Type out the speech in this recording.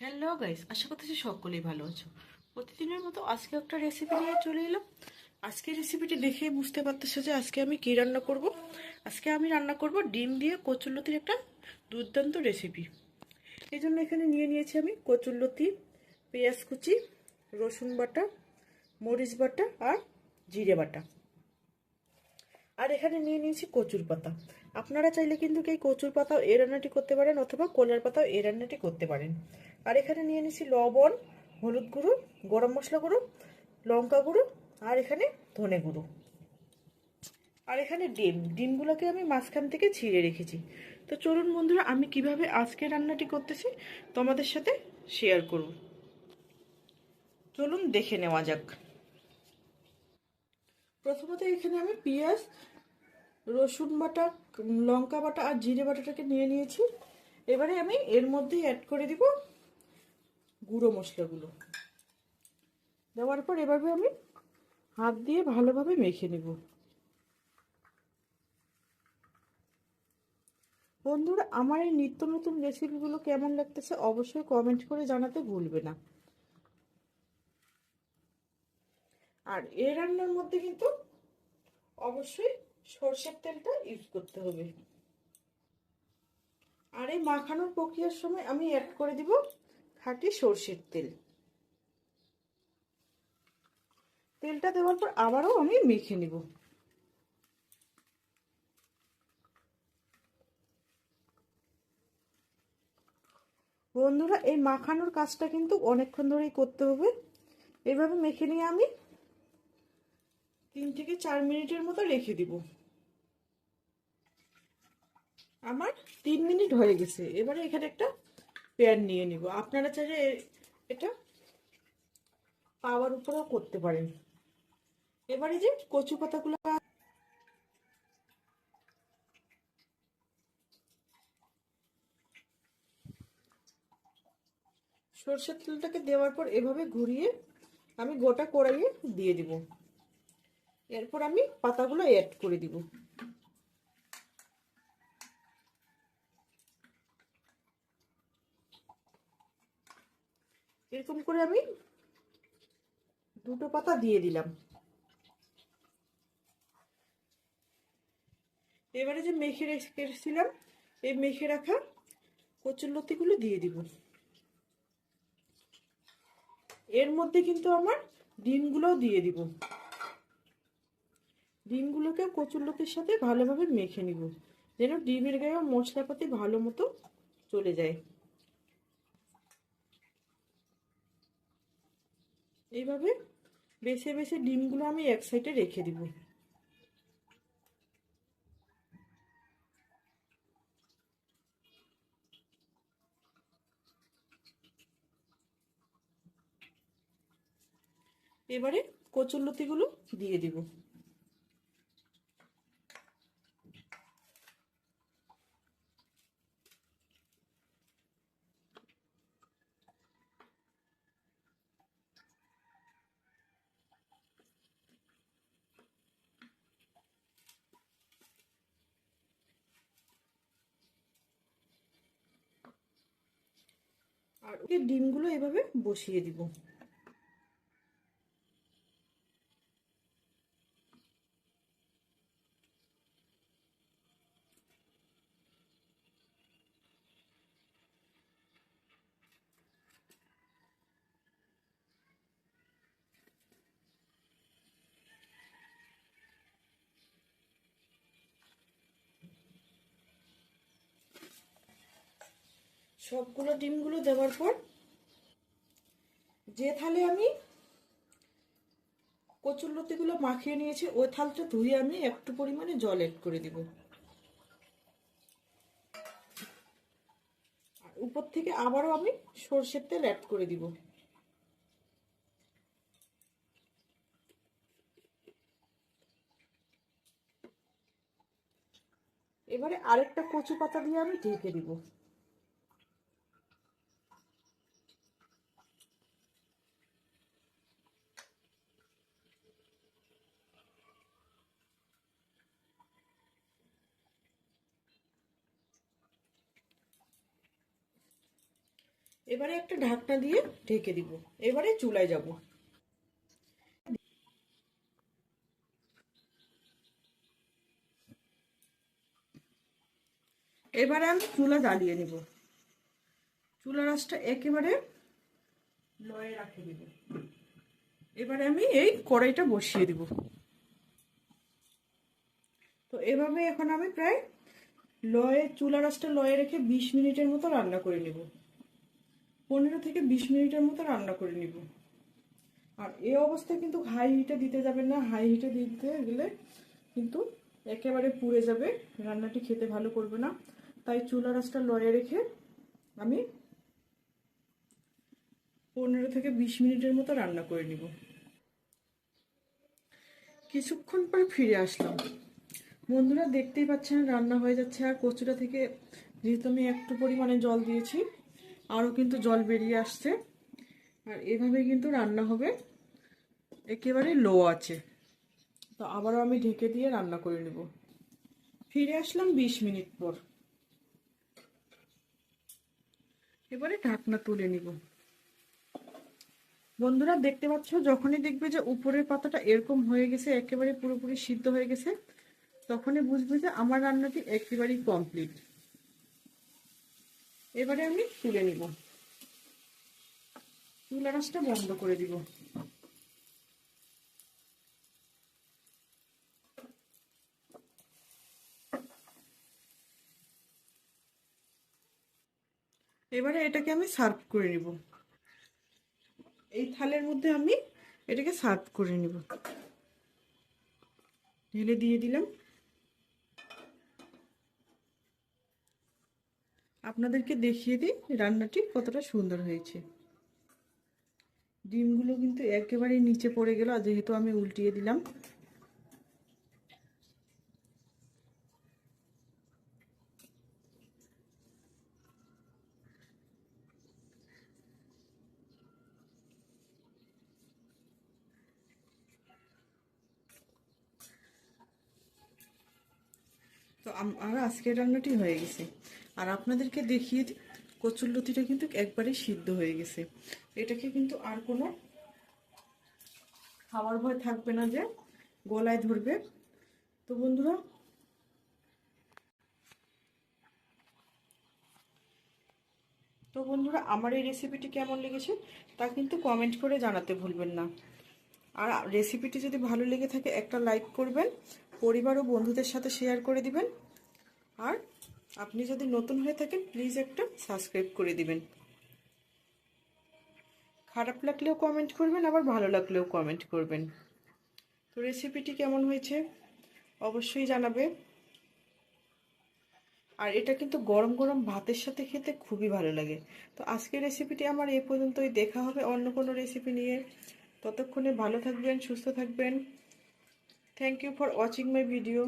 Hello guys আশা করতেছি সকলেই ভালো আছো। প্রতিদিনের মতো আজকে একটা রেসিপি নিয়ে চলে এলাম। আজকে রেসিপিটি দেখে বুঝতে পারতেছো যে আজকে আমি কি রান্না করব। আজকে আমি রান্না করব ডিম দিয়ে কচুরলতির একটা দুর্দান্ত রেসিপি এই জন্য এখানে নিয়ে নিয়েছি আমি কচুরলতি, পেঁয়াজ কুচি, রসুন বাটা, মরিচ বাটা আর জিরে বাটা। আর এখানে নিয়ে নিয়েছি কচুর পাতা। আপনারা চাইলে কিন্তু এই কচুর পাতাও এই রান্নাটি করতে পারেন অথবা কলার পাতাও এই রান্নাটি করতে পারেন। আর এখানে নিয়ে নিয়েছি লবণ, হলুদ গুঁড়ো, গরম মশলা গুঁড়ো, লঙ্কা গুঁড়ো আর এখানে ধনে গুঁড়ো। আর এখানে ডিম। ডিমগুলোকে আমি মাঝখান থেকে ছিঁড়ে রেখেছি। তো চলুন বন্ধুরা, আমি কীভাবে আজকে রান্নাটি করতেছি তোমাদের সাথে শেয়ার করব। চলুন দেখে নেওয়া যাক। প্রথমত এখানে আমি পেঁয়াজ, রসুন বাটা, লঙ্কা বাটা আর জিরে বাটাটাকে নিয়ে নিয়েছি। এবারে আমি এর মধ্যে অ্যাড করে দিব গুঁড়ো মশলাগুলো। দেওয়ার পর এভাবে আমি হাত দিয়ে ভালোভাবে মেখে নেব। বন্ধুরা, আমার এই নিত্য নতুন রেসিপিগুলো কেমন লাগতেছে অবশ্যই কমেন্ট করে জানাতে ভুলবে না। আর এই রান্নার মধ্যে কিন্তু অবশ্যই সর্ষের তেলটা ইউজ করতে হবে। আর এই মাখানোর প্রক্রিয়ার সময় আমি অ্যাড করে দিব খাঁটি সর্ষের তেল। তেলটা দেওয়ার পর আবারও আমি মেখে নিব। বন্ধুরা, এই মাখানোর কাজটা কিন্তু অনেকক্ষণ ধরেই করতে হবে। এভাবে মেখে নিয়ে আমি তিন থেকে চার মিনিটের মতো রেখে দিব। আমার তিন মিনিট হয়ে গেছে। এবারে এখানে একটা প্যান নিয়ে নিব। আপনারা চাইলে এটা পাওয়ার উপরেও করতে পারেন। এবারে যে কচু পাতাগুলো সর্ষের তেলটাকে দেওয়ার পর এভাবে ঘুরিয়ে আমি গোটা কড়াইয়ে দিয়ে দিব। এরপর আমি পাতাগুলো অ্যাড করে দিব। এরকম করে আমি দুটো পাতা দিয়ে দিলাম। এবারে যে মেখে রেখেছিলাম, এই মেখে রাখা কচুরলতিগুলো দিয়ে দিব। এর মধ্যে কিন্তু আমার ডিমগুলোও দিয়ে দিব। ডিমগুলোকে কচুরলতির সাথে ভালোভাবে মেখে নিব, যেন ডিমের গায়েও মশলাপাতি ভালো মতো চলে যায়। এইভাবে বেছে বেছে ডিমগুলো আমি এক সাইডে রেখে দিব। এবারে কচুর লতিগুলো দিয়ে দিব। আর ডিমগুলো এভাবে বসিয়ে দিব। সবগুলো ডিমগুলো দেওয়ার পর যে থালে আমি কচুর লতিগুলো মাখিয়ে নিয়েছি, ওই থালটা ধুয়ে আমি একটু পরিমাণে জল এড করে দিব। উপর থেকে আবারও আমি সর্ষের তেল অ্যাড করে দিব। এবারে আরেকটা কচু পাতা দিয়ে আমি ঢেকে দিব। এবারে একটা ঢাকনা দিয়ে ঢেকে দিব। এবারে চুলায় যাব। এবারে আমি চুলা জ্বালিয়ে নিব। চুলা রাসটা একেবারে লয়ে রাখে দিব। এবারে আমি এই কড়াইটা বসিয়ে দিব। তো এভাবে এখন আমি প্রায় লয়ে, চুলা রাসটা লয়ে রেখে বিশ মিনিটের মতো রান্না করে নেব। পনেরো থেকে বিশ মিনিটের মতো রান্না করে নিব। আর এই অবস্থায় কিন্তু হাই হিটে দিতে যাবেন না। হাই হিটে দিতে গেলে কিন্তু একেবারে পুড়ে যাবে। রান্নাটি খেতে ভালো করবে না। তাই চুলা রাসটা লয়ে রেখে আমি পনেরো থেকে বিশ মিনিটের মতো রান্না করে নিব। কিছুক্ষণ পর ফিরে আসলাম। বন্ধুরা দেখতেই পাচ্ছেন রান্না হয়ে যাচ্ছে। আর কচুটা থেকে যেহেতু আমি একটু পরিমাণে জল দিয়েছি আরও কিন্তু জল বেরিয়ে আসছে। আর এভাবে কিন্তু রান্না হবে। একেবারে লো আছে। তো আবারও আমি ঢেকে দিয়ে রান্না করে নেব। ফিরে আসলাম বিশ মিনিট পর। এবারে ঢাকনা তুলে নিব। বন্ধুরা, দেখতে পাচ্ছ, যখনই দেখবে যে উপরের পাতাটা এরকম হয়ে গেছে, একেবারে পুরোপুরি সিদ্ধ হয়ে গেছে, তখনই বুঝবে যে আমার রান্নাটি একেবারেই কমপ্লিট এবারে আমি তুলে নিব। চুলা গাছটা বন্ধ করে দিব। এবারে এটাকে আমি সার্ভ করে নিব। এই থালের মধ্যে আমি এটাকে সার্ভ করে নিব। ঢেলে দিয়ে দিলাম। আপনাদেরকে দেখিয়ে দিই রান্নাটি কতটা সুন্দর হয়েছে। ডিমগুলো কিন্তু একেবারেই নিচে পড়ে গেল যেহেতু আমি উল্টিয়ে দিলাম। তো আমার আজকের রান্নাটি হয়ে গেছে। আর আপনাদেরকে দেখিয়ে দিই কচুর লতিটা কিন্তু একবারে সিদ্ধ হয়ে গেছে। এটাকে কিন্তু আর কোনো খাওয়ার ভয় থাকবে না যে গলায় ধরবে। তো বন্ধুরা তো বন্ধুরা, আমার এই রেসিপিটি কেমন লেগেছে তা কিন্তু কমেন্ট করে জানাতে ভুলবেন না। আর রেসিপিটি যদি ভালো লেগে থাকে, একটা লাইক করবেন, পরিবার ও বন্ধুদের সাথে শেয়ার করে দিবেন। আর আপনি যদি নতুন হয়ে থাকেন প্লিজ একটা সাবস্ক্রাইব করে দিবেন। খারাপ লাগলেও কমেন্ট করবেন, আবার ভালো লাগলেও কমেন্ট করবেন। তো রেসিপিটি কেমন হয়েছে? অবশ্যই জানাবে। আর এটা কিন্তু গরম গরম ভাতের সাথে খেতে খুবই ভালো লাগে। তো আজকের রেসিপিটি আমার এ পর্যন্তই। দেখা হবে অন্য কোনো রেসিপি নিয়ে। ততক্ষণে ভালো থাকবেন, সুস্থ থাকবেন। Thank you for watching my video